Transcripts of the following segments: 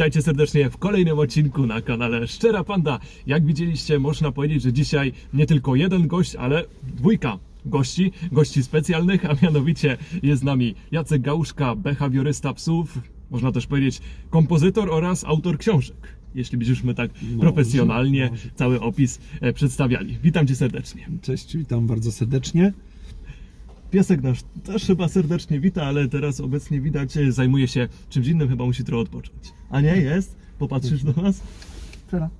Witajcie serdecznie w kolejnym odcinku na kanale Szczera Panda. Jak widzieliście, można powiedzieć, że dzisiaj nie tylko jeden gość, ale dwójka gości, gości specjalnych, a mianowicie jest z nami Jacek Gałuszka, behawiorysta psów, można też powiedzieć kompozytor oraz autor książek. Jeśli byśmy tak profesjonalnie może. cały opis e, przedstawiali. Witam Cię serdecznie. Cześć, witam bardzo serdecznie. Piesek nasz też chyba serdecznie wita, ale teraz obecnie widać, e, zajmuje się czymś innym, chyba musi trochę odpocząć. A nie, jest? Popatrzysz do nas? Teraz.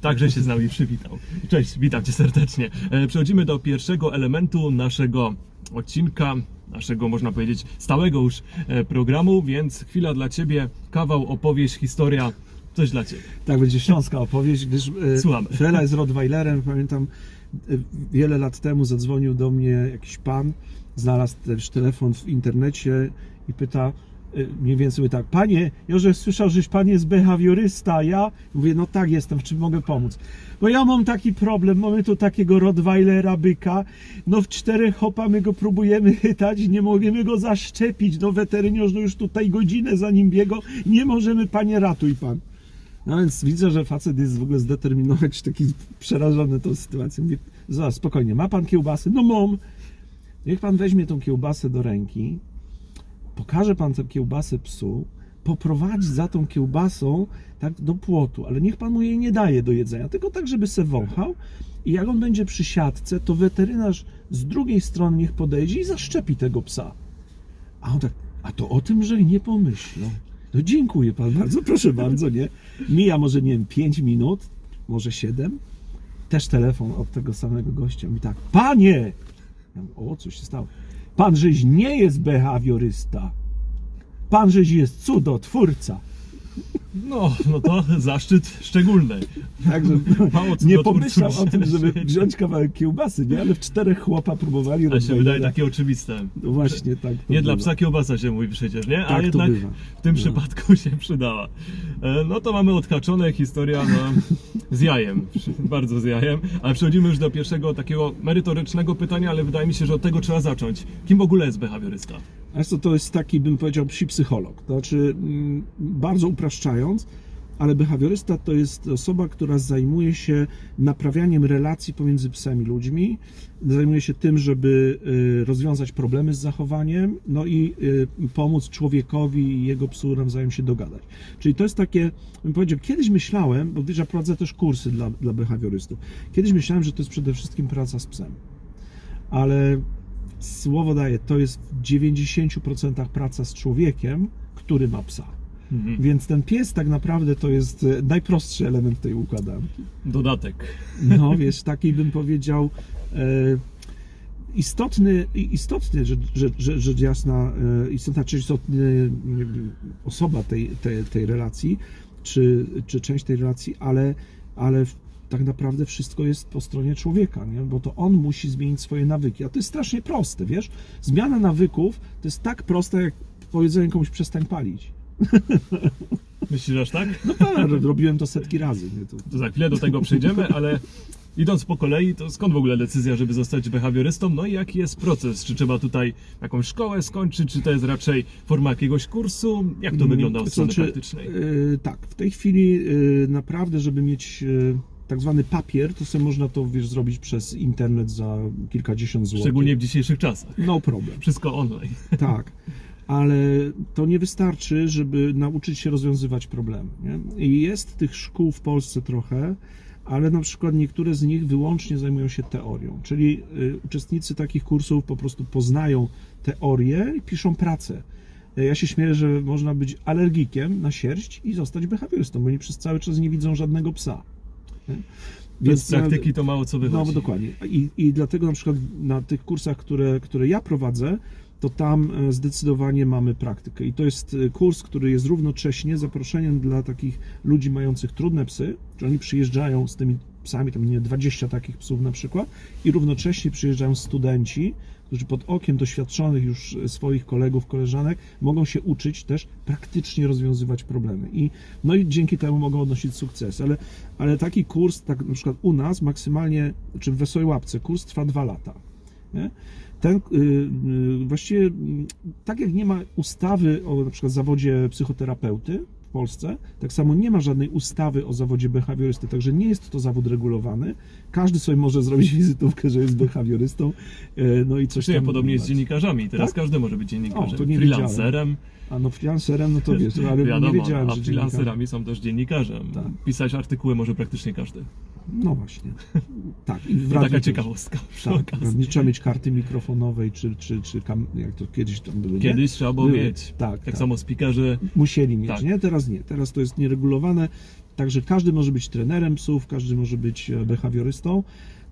Także się z nami przywitał. Cześć, witam Cię serdecznie. E, Przechodzimy do pierwszego elementu naszego odcinka, naszego można powiedzieć stałego już e, programu, więc chwila dla Ciebie, kawał, opowieść, historia, coś dla Ciebie. Tak, będzie śląska opowieść, gdyż Słuchamy. Frela jest Rottweilerem. Pamiętam, wiele lat temu zadzwonił do mnie jakiś pan, znalazł też telefon w internecie i pyta, e, mniej więcej mówi tak, panie, Joże, słyszał, żeś pan jest behawiorysta, ja mówię, no tak jestem, w czym mogę pomóc? Bo ja mam taki problem, mamy tu takiego Rottweilera byka, no w czterech hopa my go próbujemy chytać, nie możemy go zaszczepić, no weteryniarz no już tutaj godzinę za nim biegał, nie możemy, panie, ratuj pan. No więc widzę, że facet jest w ogóle zdeterminowany, taki przerażony tą sytuacją. Mówi, zaraz, spokojnie, ma pan kiełbasy? No mam. Niech pan weźmie tą kiełbasę do ręki, pokaże pan tę kiełbasę psu, poprowadzi za tą kiełbasą tak do płotu, ale niech pan mu jej nie daje do jedzenia, tylko tak, żeby se wąchał i jak on będzie przy siatce, to weterynarz z drugiej strony niech podejdzie i zaszczepi tego psa. A on tak, a to o tym, że nie pomyślał. No dziękuję pan bardzo, proszę bardzo, nie? Mija może, nie wiem, 5 minut, może 7. Też telefon od tego samego gościa. Mi tak, panie! Ja mówię, o, coś się stało. Pan żeś nie jest behawiorysta. Pan żeś jest cudotwórca. No, no to zaszczyt szczególny. Także Mało nie cudotwórców pomyślał o tym, żeby wziąć kawałek kiełbasy, nie? Ale w czterech chłopa próbowali Ale się wydaje takie oczywiste. No właśnie, tak. to Nie dla bywa. psa kiełbasa się mówi przecież, nie? A Tak to jednak bywa. w tym przypadku się przydała. E, No to mamy odhaczone historia no, z jajem, bardzo z jajem, ale przechodzimy już do pierwszego takiego merytorycznego pytania, ale wydaje mi się, że od tego trzeba zacząć. Kim w ogóle jest behawiorysta? Co to jest taki, bym powiedział, psi psycholog. To znaczy, mm, bardzo upraszczając, ale behawiorysta to jest osoba, która zajmuje się naprawianiem relacji pomiędzy psem i ludźmi, zajmuje się tym, żeby y, rozwiązać problemy z zachowaniem, no i y, pomóc człowiekowi i jego psu nawzajem się dogadać. Czyli to jest takie, bym powiedział, kiedyś myślałem, bo wiesz, ja prowadzę też kursy dla, dla behawiorystów, kiedyś myślałem, że to jest przede wszystkim praca z psem. Ale słowo daję, to jest w 90% praca z człowiekiem, który ma psa. Mhm. Więc ten pies tak naprawdę to jest e, najprostszy element tej układanki. Dodatek. No wiesz, taki bym powiedział e, istotny, istotny rzecz, rzecz, rzecz, jasna, e, istotna czy istotny osoba tej, tej, tej relacji, czy, czy część tej relacji, ale, ale w- tak naprawdę wszystko jest po stronie człowieka, nie? bo to on musi zmienić swoje nawyki. A to jest strasznie proste, wiesz? Zmiana nawyków to jest tak proste, jak powiedzenie komuś przestań palić. Myślisz aż tak? No tak, robiłem to setki razy. Nie? To, To za chwilę do tego przejdziemy, ale idąc po kolei, to skąd w ogóle decyzja, żeby zostać behawiorystą? No i jaki jest proces? Czy trzeba tutaj jakąś szkołę skończyć, czy to jest raczej forma jakiegoś kursu? Jak to wygląda od strony znaczy, praktycznej? y, tak, w tej chwili y, naprawdę, żeby mieć y, tak zwany papier, to sobie można to wiesz, zrobić przez internet za kilkadziesiąt złotych. Szczególnie w dzisiejszych czasach. No problem. Wszystko online. Tak. Ale to nie wystarczy, żeby nauczyć się rozwiązywać problemy. Nie? I jest tych szkół w Polsce trochę, ale na przykład niektóre z nich wyłącznie zajmują się teorią. Czyli y, uczestnicy takich kursów po prostu poznają teorię i piszą pracę. Ja się śmieję, że można być alergikiem na sierść i zostać behawiorystą, bo oni przez cały czas nie widzą żadnego psa. Bez na- praktyki to mało co wychodzi. no dokładnie. I, I dlatego na przykład na tych kursach, które, które ja prowadzę, to tam e, zdecydowanie mamy praktykę. I to jest e, kurs, który jest równocześnie zaproszeniem dla takich ludzi mających trudne psy, że oni przyjeżdżają z tymi psami, tam nie 20 takich psów na przykład, i równocześnie przyjeżdżają studenci, którzy pod okiem doświadczonych już e, swoich kolegów, koleżanek mogą się uczyć też praktycznie rozwiązywać problemy. I, no i dzięki temu mogą odnosić sukces. Ale, ale taki kurs, tak na przykład u nas maksymalnie, czy w Wesołej Łapce, kurs trwa dwa lata. Nie? Ten, y, y, właściwie mm, tak jak nie ma ustawy o na przykład zawodzie psychoterapeuty Polsce, tak samo nie ma żadnej ustawy o zawodzie behawiorysty, także nie jest to zawód regulowany. Każdy sobie może zrobić wizytówkę, że jest behawiorystą, y, no i coś Zresztą tam... podobnie jest z dziennikarzami. Teraz Tak? każdy może być dziennikarzem. O, to nie Freelancerem. A no freelancerem, no to wiesz, ale Wiadomo, nie wiedziałem, a że freelancerami są też dziennikarzem. Tak. Pisać artykuły może praktycznie każdy. No właśnie. Tak, i taka ciekawostka Tak, nie trzeba mieć karty mikrofonowej, czy, czy, czy kam, jak to kiedyś tam były. nie? Kiedyś trzeba było Były. mieć. Tak, Tak, tak. samo speakerzy. Musieli mieć, Tak. nie? Teraz nie. Teraz to jest nieregulowane. Także każdy może być trenerem psów, każdy może być e, behawiorystą.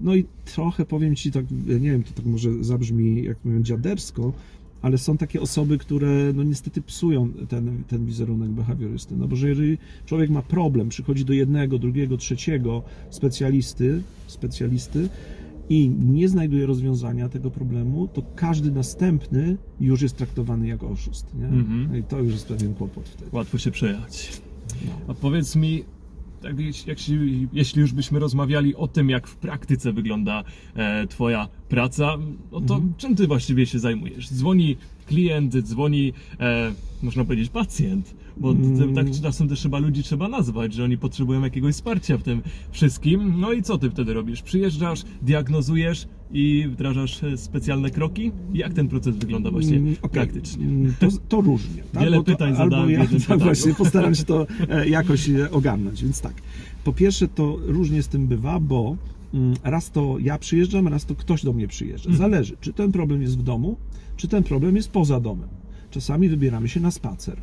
No i trochę powiem Ci tak, nie wiem, to tak może zabrzmi jak mówią dziadersko, ale są takie osoby, które no niestety psują ten, ten wizerunek behawiorysty. No bo że jeżeli człowiek ma problem, przychodzi do jednego, drugiego, trzeciego specjalisty, specjalisty i nie znajduje rozwiązania tego problemu, to każdy następny już jest traktowany jak oszust. Nie? Mhm. No I to już jest pewien kłopot wtedy. Łatwo się przejechać. No. A powiedz mi, tak, jeśli- jeśli już byśmy rozmawiali o tym, jak w praktyce wygląda e, Twoja praca, no to Mhm. czym Ty właściwie się zajmujesz? Dzwoni klient, dzwoni, e, można powiedzieć, pacjent, bo Mm. tak czasem też chyba ludzi trzeba nazwać, że oni potrzebują jakiegoś wsparcia w tym wszystkim. No i co Ty wtedy robisz? Przyjeżdżasz, diagnozujesz i wdrażasz e, specjalne kroki? Jak ten proces wygląda właśnie Mm, okej. praktycznie? Mm, To, to różnie. Tak? Wiele to, pytań zadałem ja, tak właśnie postaram się to e, jakoś e, ogarnąć. Więc tak, po pierwsze to różnie z tym bywa, bo raz to ja przyjeżdżam, raz to ktoś do mnie przyjeżdża. Mhm. Zależy, czy ten problem jest w domu, czy ten problem jest poza domem. Czasami wybieramy się na spacer.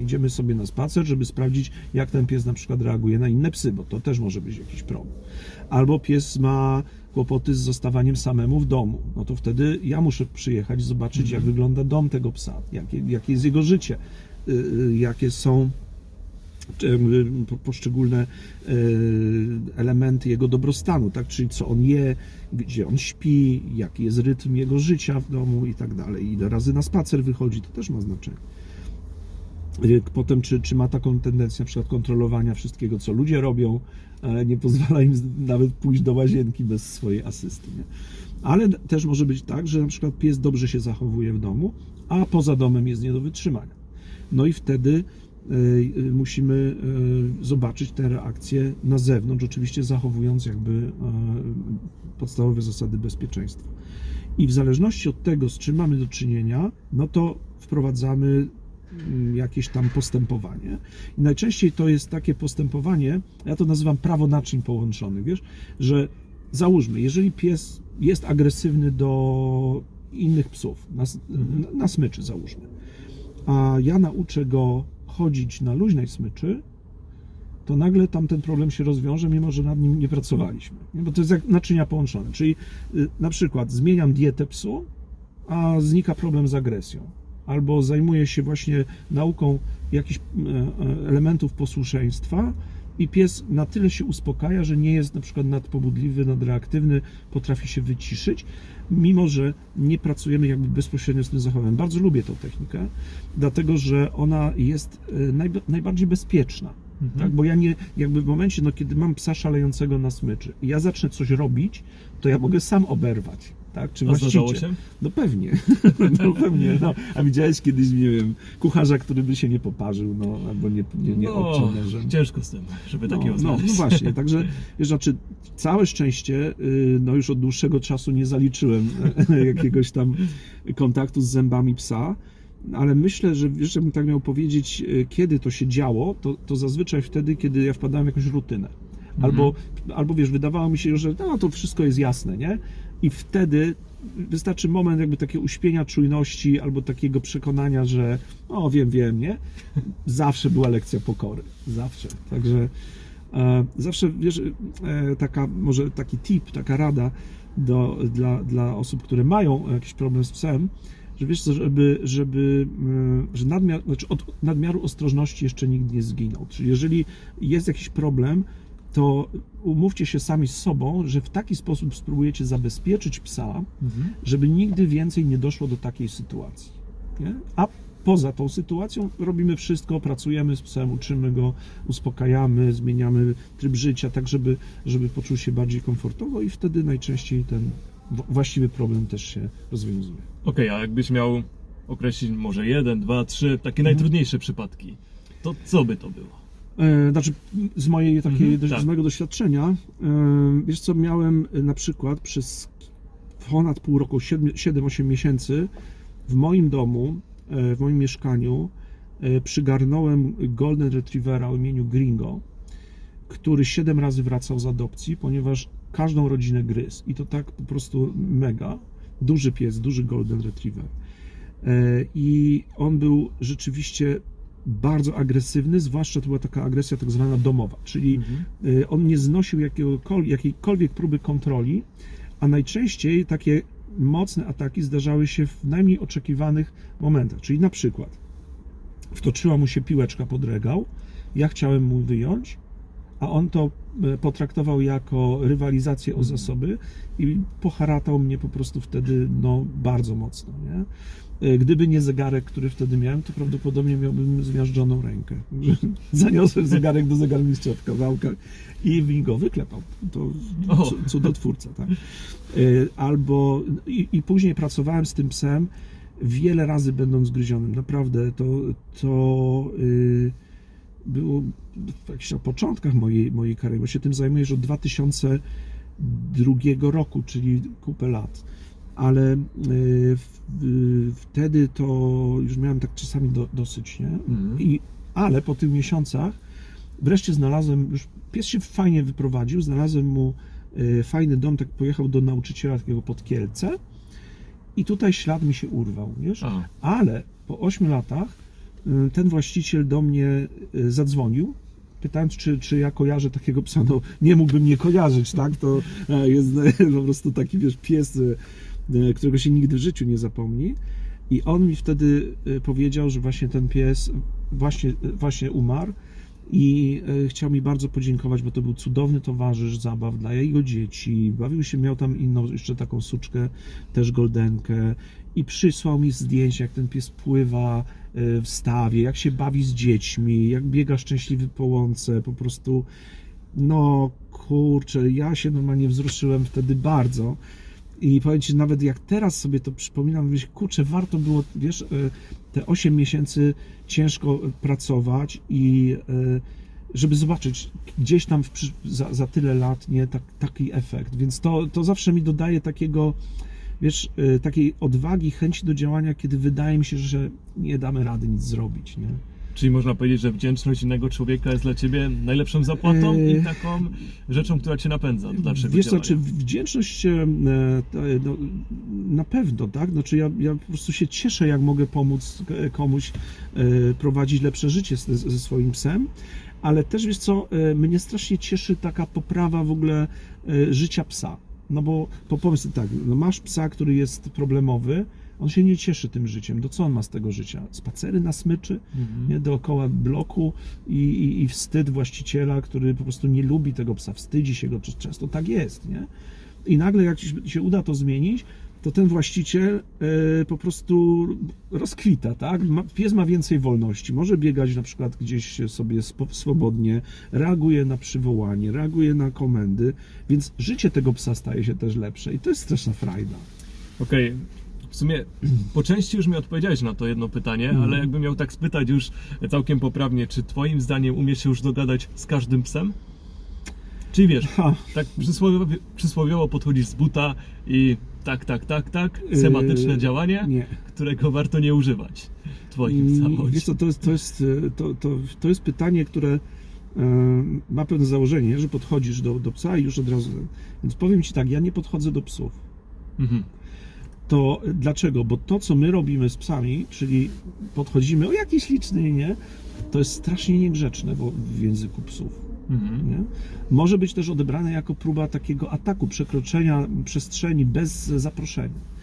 Idziemy sobie na spacer, żeby sprawdzić, jak ten pies na przykład reaguje na inne psy, bo to też może być jakiś problem. Albo pies ma kłopoty z zostawaniem samemu w domu. No to wtedy ja muszę przyjechać, zobaczyć, jak wygląda dom tego psa, jakie, jakie jest jego życie, y, y, jakie są poszczególne y, elementy jego dobrostanu, tak? Czyli co on je, gdzie on śpi, jaki jest rytm jego życia w domu i tak dalej. Ile razy na spacer wychodzi, to też ma znaczenie. Y, Potem, czy, czy ma taką tendencję na przykład kontrolowania wszystkiego, co ludzie robią, e, nie pozwala im nawet pójść do łazienki bez swojej asysty. Nie? Ale też może być tak, że na przykład pies dobrze się zachowuje w domu, a poza domem jest nie do wytrzymania. No i wtedy y, y, musimy y, zobaczyć te reakcje na zewnątrz, oczywiście zachowując jakby y, podstawowe zasady bezpieczeństwa. I w zależności od tego, z czym mamy do czynienia, no to wprowadzamy mm, jakieś tam postępowanie. I najczęściej to jest takie postępowanie, ja to nazywam prawo naczyń połączonych, wiesz, że załóżmy, jeżeli pies jest agresywny do innych psów, na, na, na smyczy załóżmy, a ja nauczę go chodzić na luźnej smyczy, to nagle tamten problem się rozwiąże, mimo że nad nim nie pracowaliśmy. Bo to jest jak naczynia połączone. Czyli y, na przykład zmieniam dietę psu, a znika problem z agresją. Albo zajmuję się właśnie nauką jakichś e, e, elementów posłuszeństwa i pies na tyle się uspokaja, że nie jest na przykład nadpobudliwy, nadreaktywny, potrafi się wyciszyć, mimo że nie pracujemy jakby bezpośrednio z tym zachowaniem. Bardzo lubię tą technikę, dlatego że ona jest e, najb- najbardziej bezpieczna. Mhm. Tak, bo ja nie, jakby w momencie, no, kiedy mam psa szalejącego na smyczy i ja zacznę coś robić, to ja mogę sam oberwać. Tak? Czy A zdarzało się? No pewnie, no pewnie. No. A widziałeś kiedyś, nie wiem, kucharza, który by się nie poparzył, no, albo nie, nie, nie no, obciął nożem. ciężko z tym, żeby takiego no, znaleźć. no właśnie, także wiesz, znaczy całe szczęście, y, no już od dłuższego czasu nie zaliczyłem e, jakiegoś tam kontaktu z zębami psa, ale myślę, że wiesz, żebym tak miał powiedzieć, y, kiedy to się działo, to, to zazwyczaj wtedy, kiedy ja wpadałem w jakąś rutynę. Albo, albo wiesz, wydawało mi się, że no, to wszystko jest jasne, nie? I wtedy wystarczy moment jakby takiego uśpienia czujności albo takiego przekonania, że o wiem, wiem, nie? Zawsze była lekcja pokory. Zawsze. Także e, zawsze, wiesz, e, taka, może taki tip, taka rada do, dla, dla osób, które mają jakiś problem z psem, że wiesz żeby, żeby mm, że nadmiar, znaczy od nadmiaru ostrożności jeszcze nikt nie zginął. Czyli jeżeli jest jakiś problem, to umówcie się sami z sobą, że w taki sposób spróbujecie zabezpieczyć psa, Mhm. żeby nigdy więcej nie doszło do takiej sytuacji. Nie? A poza tą sytuacją robimy wszystko, pracujemy z psem, uczymy go, uspokajamy, zmieniamy tryb życia, tak żeby, żeby poczuł się bardziej komfortowo i wtedy najczęściej ten właściwy problem też się rozwiązuje. Okej, a jakbyś miał określić może jeden, dwa, trzy takie Mhm. najtrudniejsze przypadki, to co by to było? E, Znaczy, z, mojej takiej, Mhm, tak. z mojego doświadczenia, e, wiesz co, miałem na przykład przez ponad pół roku, 7-8 miesięcy w moim domu, e, w moim mieszkaniu e, przygarnąłem Golden Retrievera o imieniu Gringo, który 7 razy wracał z adopcji, ponieważ każdą rodzinę gryzł i to tak po prostu mega. Duży pies, duży Golden Retriever. E, I on był rzeczywiście bardzo agresywny, zwłaszcza to była taka agresja tak zwana domowa, czyli y, on nie znosił jakiejkolwiek próby kontroli, a najczęściej takie mocne ataki zdarzały się w najmniej oczekiwanych momentach, czyli na przykład wtoczyła mu się piłeczka pod regał, ja chciałem mu wyjąć, a on to e, potraktował jako rywalizację o zasoby i poharatał mnie po prostu wtedy no, bardzo mocno. Nie? E, Gdyby nie zegarek, który wtedy miałem, to prawdopodobnie miałbym zmiażdżoną rękę. Zaniosłem zegarek do zegarmistrza w kawałkach i mi go wyklepał. To cudotwórca. Tak? E, Albo i, i później pracowałem z tym psem wiele razy będąc gryzionym. Naprawdę to, to y, było w tam początkach mojej, mojej kariery, bo się tym zajmuję już od 2002 roku, czyli kupę lat. Ale y, y, wtedy to już miałem tak czasami do, dosyć, nie? Mhm. I, ale po tych miesiącach wreszcie znalazłem, już pies się fajnie wyprowadził, znalazłem mu y, fajny dom, tak pojechał do nauczyciela takiego pod Kielce i tutaj ślad mi się urwał, wiesz? A, Ale po 8 latach ten właściciel do mnie zadzwonił, pytając, czy, czy ja kojarzę takiego psa. No, nie mógłbym nie kojarzyć, tak? To e, jest po prostu taki, wiesz, pies, którego się nigdy w życiu nie zapomni. I on mi wtedy e, powiedział, że właśnie ten pies właśnie, e, właśnie umarł i e, chciał mi bardzo podziękować, bo to był cudowny towarzysz zabaw dla jego dzieci. Bawił się, miał tam inną jeszcze taką suczkę, też goldenkę i przysłał mi zdjęcia, jak ten pies pływa e, w stawie, jak się bawi z dziećmi, jak biega szczęśliwy po łące, po prostu no kurczę, ja się normalnie wzruszyłem wtedy bardzo i powiem Ci, nawet jak teraz sobie to przypominam, myślę, kurczę, warto było, wiesz, e, te 8 miesięcy ciężko pracować i e, żeby zobaczyć gdzieś tam w, za, za tyle lat, nie, tak, taki efekt, więc to, to zawsze mi dodaje takiego, wiesz, e, takiej odwagi, chęci do działania, kiedy wydaje mi się, że nie damy rady nic zrobić, nie. Czyli można powiedzieć, że wdzięczność innego człowieka jest dla ciebie najlepszą zapłatą Eee. i taką rzeczą, która cię napędza do dalszego Wiesz co, działania. czy wdzięczność e, to, no, na pewno, tak? Znaczy ja, ja po prostu się cieszę, jak mogę pomóc e, komuś e, prowadzić lepsze życie ze, swoim psem, ale też wiesz co, e, mnie strasznie cieszy taka poprawa w ogóle e, życia psa. No bo po pomysł sobie tak, no masz psa, który jest problemowy, on się nie cieszy tym życiem. Do co on ma z tego życia? Spacery na smyczy? Mhm. nie, dookoła bloku i, i, i wstyd właściciela, który po prostu nie lubi tego psa, wstydzi się go, często tak jest, nie? I nagle jak ci się uda to zmienić, to ten właściciel e, po prostu rozkwita, tak? Pies ma więcej wolności, może biegać na przykład gdzieś sobie swobodnie, reaguje na przywołanie, reaguje na komendy, więc życie tego psa staje się też lepsze i to jest straszna frajda. Okej, w sumie po części już mi odpowiedziałeś na to jedno pytanie, Mhm. ale jakbym miał tak spytać już całkiem poprawnie, czy twoim zdaniem umiesz się już dogadać z każdym psem? Czyli wiesz, Ha, tak przysłowiowo, przysłowiowo podchodzisz z buta i tak, tak, tak, tak, schematyczne Yy, działanie, nie. którego warto nie używać w twoim Mm, samochodzie. Wiesz co, to jest, to jest, e, to, to, to jest pytanie, które e, ma pewne założenie, że podchodzisz do, do psa i już od razu. Więc powiem Ci tak, ja nie podchodzę do psów. Mhm. To dlaczego? Bo to, co my robimy z psami, czyli podchodzimy, o jakiś liczny, nie? To jest strasznie niegrzeczne bo w języku psów. Mhm. Nie? Może być też odebrane jako próba takiego ataku, przekroczenia przestrzeni bez zaproszenia.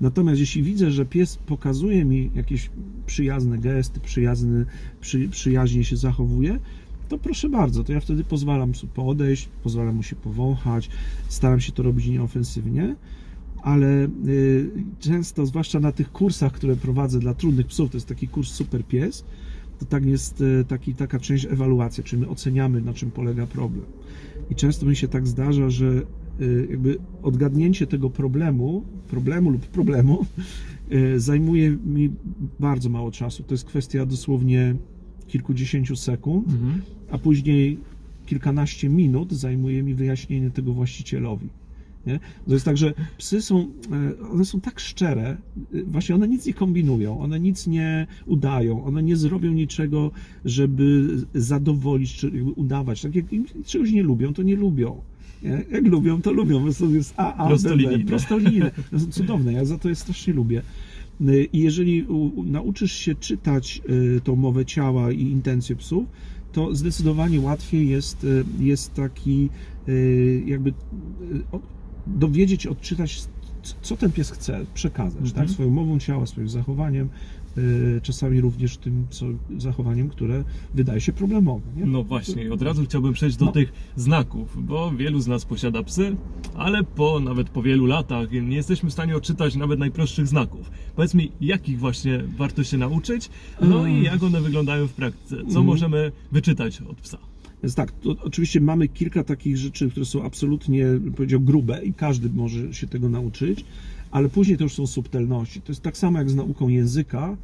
Natomiast jeśli widzę, że pies pokazuje mi jakieś przyjazne gesty, przyjazny, przy, przyjaźnie się zachowuje, to proszę bardzo, to ja wtedy pozwalam psu podejść, pozwalam mu się powąchać, staram się to robić nieofensywnie, ale y, często, zwłaszcza na tych kursach, które prowadzę dla trudnych psów, to jest taki kurs Super Pies, to tak jest y, taki, taka część ewaluacja, czyli my oceniamy, na czym polega problem. I często mi się tak zdarza, że y, jakby odgadnięcie tego problemu, problemu lub problemu zajmuje mi bardzo mało czasu. To jest kwestia dosłownie kilkudziesięciu sekund, Mhm. a później kilkanaście minut zajmuje mi wyjaśnienie tego właścicielowi. Nie? To jest tak, że psy są, e, one są tak szczere, e, właśnie one nic nie kombinują, one nic nie udają, one nie zrobią niczego, żeby zadowolić, czy udawać. Tak jak im czegoś nie lubią, to nie lubią. Nie? Jak lubią, to lubią. Prostu jest A, A, B, B. Prostolinijne. Prostolinijne. To są cudowne, ja za to je strasznie lubię. Y, I jeżeli nauczysz się czytać tą mowę ciała i intencje psów, to zdecydowanie łatwiej jest, jest taki jakby dowiedzieć, odczytać, co ten pies chce przekazać, Mhm. tak? Swoją mową ciała, swoim zachowaniem, y, czasami również tym co, zachowaniem, które wydaje się problemowe. Nie? No właśnie, od razu chciałbym przejść do No. tych znaków, bo wielu z nas posiada psy, ale po nawet po wielu latach nie jesteśmy w stanie odczytać nawet najprostszych znaków. Powiedz mi, jakich właśnie warto się nauczyć, no i jak one wyglądają w praktyce? Co Mhm. możemy wyczytać od psa? Więc tak, to oczywiście mamy kilka takich rzeczy, które są absolutnie, powiedział, grube i każdy może się tego nauczyć, ale później to już są subtelności. To jest tak samo jak z nauką języka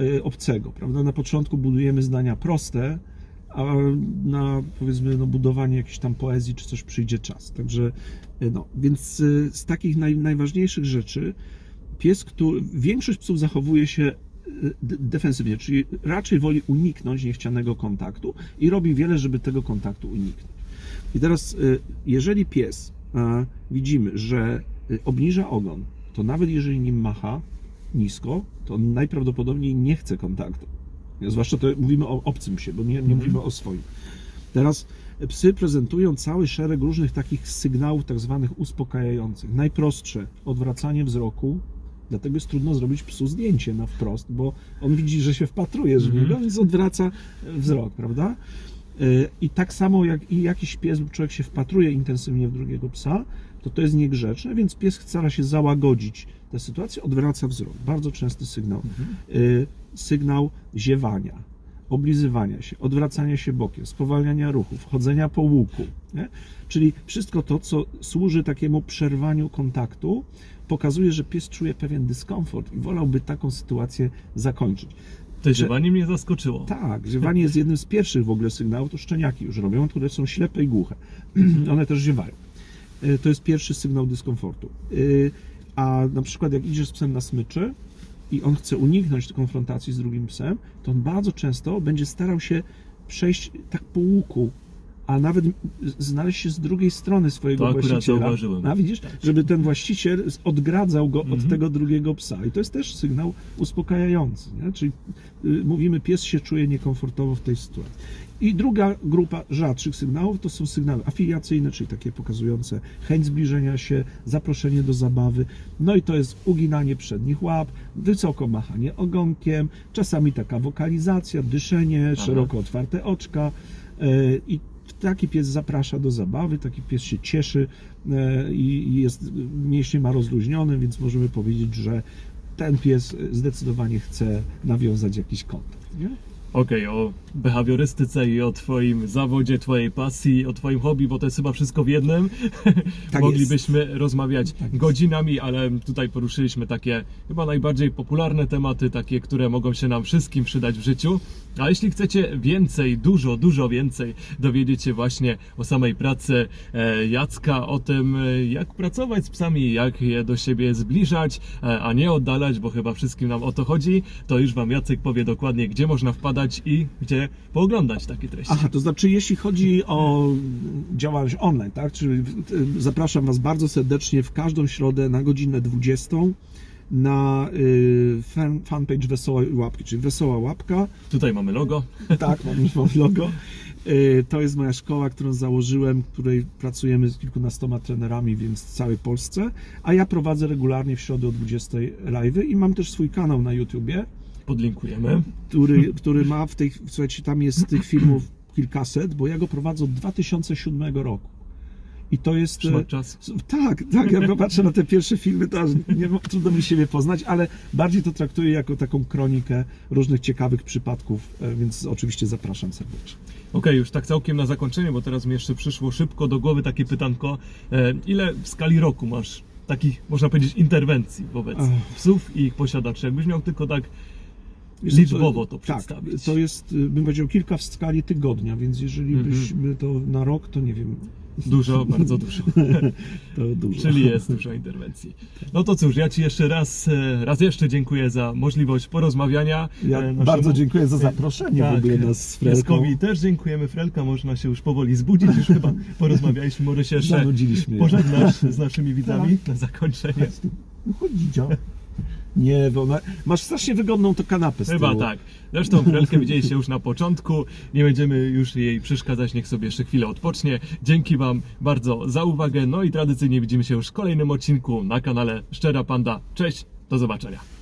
y, obcego, prawda? Na początku budujemy zdania proste, a na powiedzmy no, budowanie jakiejś tam poezji czy coś przyjdzie czas. Także y, no, więc y, z takich naj, najważniejszych rzeczy pies, który, większość psów zachowuje się defensywnie, czyli raczej woli uniknąć niechcianego kontaktu i robi wiele, żeby tego kontaktu uniknąć. I teraz, y, jeżeli pies widzimy, że y, obniża ogon, to nawet jeżeli nim macha nisko, to najprawdopodobniej nie chce kontaktu. Zwłaszcza to mówimy o obcym psie, bo nie, nie mówimy o swoim. Teraz psy prezentują cały szereg różnych takich sygnałów, tak zwanych uspokajających. Najprostsze odwracanie wzroku, dlatego jest trudno zrobić psu zdjęcie na wprost, bo on widzi, że się wpatrujesz w Mhm. niego, więc odwraca wzrok, prawda? Y, I tak samo jak i jakiś pies lub człowiek się wpatruje intensywnie w drugiego psa, to to jest niegrzeczne, więc pies stara się załagodzić tę sytuację, odwraca wzrok. Bardzo częsty sygnał. Y, Sygnał ziewania, oblizywania się, odwracania się bokiem, spowalniania ruchów, chodzenia po łuku. Nie? Czyli wszystko to, co służy takiemu przerwaniu kontaktu, pokazuje, że pies czuje pewien dyskomfort i wolałby taką sytuację zakończyć. To ziewanie mnie zaskoczyło. Tak, ziewanie jest jednym z pierwszych w ogóle sygnałów, to szczeniaki już robią, które są ślepe i głuche. One też ziewają. Y, To jest pierwszy sygnał dyskomfortu. Y, A na przykład jak idziesz z psem na smyczy i on chce uniknąć konfrontacji z drugim psem, to on bardzo często będzie starał się przejść tak po łuku, a nawet znaleźć się z drugiej strony swojego To właściciela. zauważyłem. A widzisz, żeby ten właściciel odgradzał go od Mhm. tego drugiego psa. I to jest też sygnał uspokajający. Nie? Czyli y, mówimy, pies się czuje niekomfortowo w tej sytuacji. I druga grupa rzadszych sygnałów to są sygnały afiliacyjne, czyli takie pokazujące chęć zbliżenia się, zaproszenie do zabawy. No i to jest uginanie przednich łap, wysoko machanie ogonkiem, czasami taka wokalizacja, dyszenie, szeroko otwarte oczka. y, I taki pies zaprasza do zabawy, taki pies się cieszy e, i jest mięśnie ma rozluźnione, więc możemy powiedzieć, że ten pies zdecydowanie chce nawiązać jakiś kontakt. Nie? Okej, o behawiorystyce i o Twoim zawodzie, Twojej pasji, o Twoim hobby, bo to jest chyba wszystko w jednym. Tak Moglibyśmy rozmawiać Tak jest. godzinami, ale tutaj poruszyliśmy takie chyba najbardziej popularne tematy, takie, które mogą się nam wszystkim przydać w życiu. A jeśli chcecie więcej, dużo, dużo więcej dowiedzieć się właśnie o samej pracy e, Jacka, o tym, e, jak pracować z psami, jak je do siebie zbliżać, e, a nie oddalać, bo chyba wszystkim nam o to chodzi, to już Wam Jacek powie dokładnie, gdzie można wpadać i gdzie pooglądać takie treści. Aha, to znaczy jeśli chodzi o działalność online, tak, czyli y, zapraszam Was bardzo serdecznie w każdą środę na godzinę 20 na y, fan, fanpage Wesołej Łapki, czyli Wesoła Łapka. Tutaj mamy logo. Tak, mam już mam logo. Y, To jest moja szkoła, którą założyłem, w której pracujemy z kilkunastoma trenerami, więc w całej Polsce. A ja prowadzę regularnie w środę o 20 live i mam też swój kanał na YouTubie, Podlinkujemy. który, który ma w tej, słuchajcie, tam jest tych filmów kilkaset, bo ja go prowadzę od 2007 roku. I to jest... E, czas. Tak, tak, ja popatrzę na te pierwsze filmy, to aż nie, trudno mi siebie poznać, ale bardziej to traktuję jako taką kronikę różnych ciekawych przypadków, e, więc oczywiście zapraszam serdecznie. Okej, już tak całkiem na zakończenie, bo teraz mi jeszcze przyszło szybko do głowy takie pytanko. E, ile w skali roku masz takich, można powiedzieć, interwencji wobec Ach. psów i ich posiadaczy? Jakbyś miał tylko tak liczbowo to tak, przedstawić. to jest, y, bym powiedział, kilka w skali tygodnia, więc jeżeli Mhm. byśmy to na rok, to nie wiem, Dużo, bardzo dużo. dużo. Czyli jest dużo interwencji. No to cóż, ja Ci jeszcze raz, e, raz jeszcze dziękuję za możliwość porozmawiania. Ja e, naszemu- bardzo dziękuję za zaproszenie w Tak, ogóle nas z Frelką. Pieskowi też dziękujemy. Frelka można się już powoli zbudzić, już chyba porozmawialiśmy. Może się jeszcze pożegnasz z naszymi widzami na zakończenie. No chodź, dzidzia. Nie, bo ma, masz strasznie wygodną to kanapę z Chyba tyłu. tak. Zresztą Frelkę widzieliście już na początku. Nie będziemy już jej przeszkadzać, niech sobie jeszcze chwilę odpocznie. Dzięki Wam bardzo za uwagę. No i tradycyjnie widzimy się już w kolejnym odcinku na kanale Szczera Panda. Cześć, do zobaczenia.